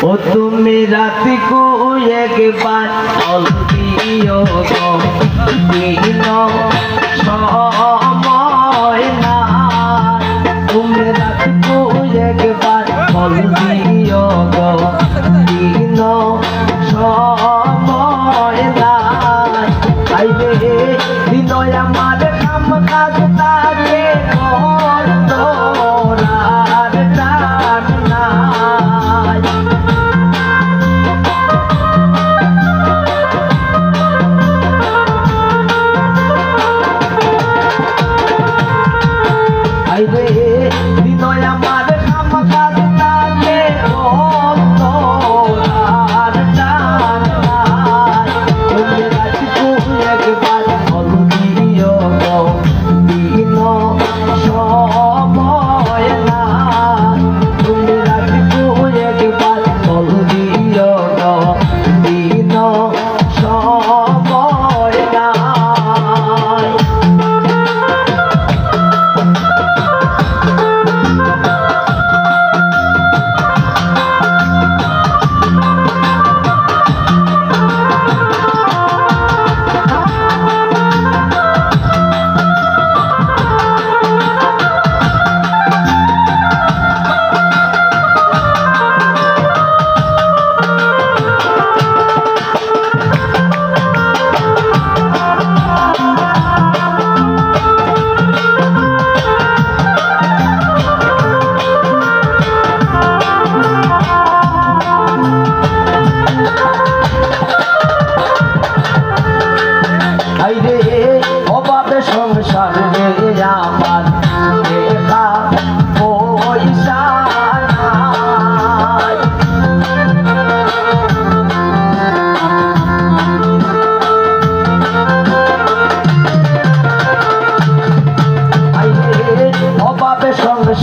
ও তুমি রাতি কো একবার অলপিও দিন সময় না তুমি রাতি কো একবার অলপিও দিন সময় না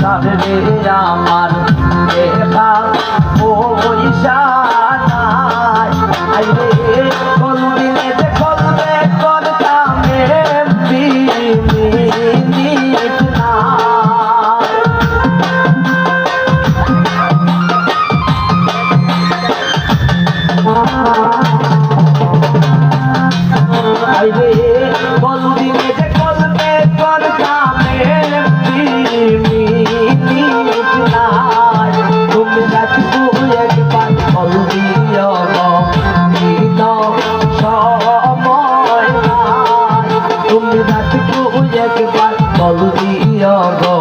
সংসার রে আমার দেখা পয়সা যাব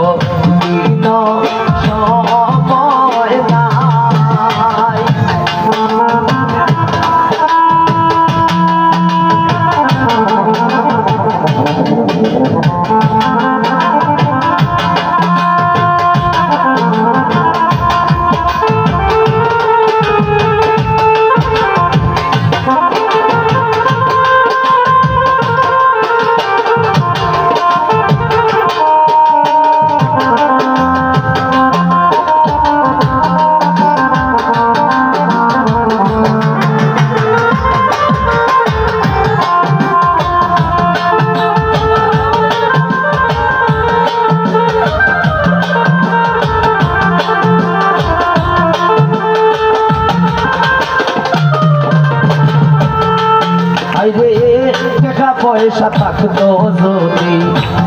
যদি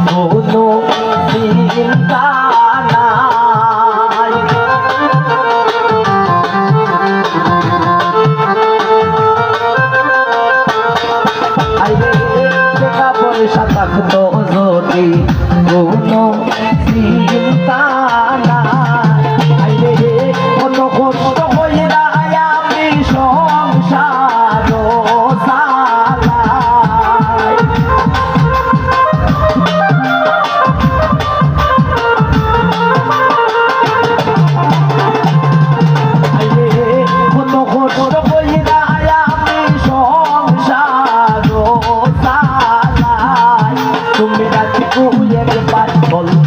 কোনো চিন্তা থাকতো যদি We will ever fight for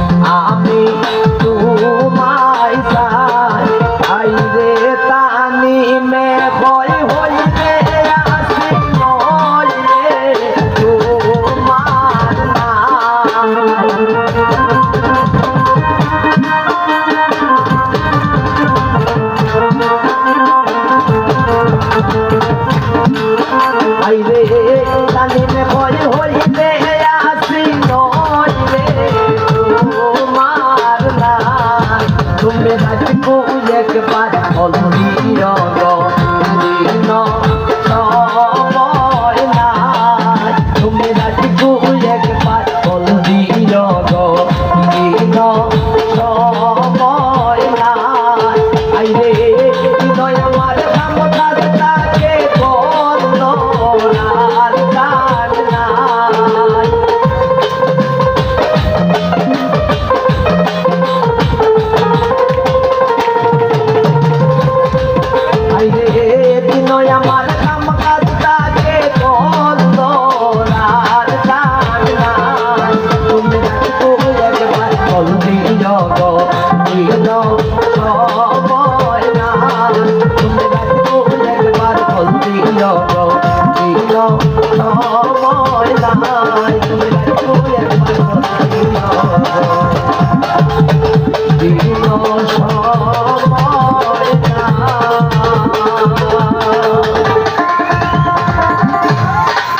দিন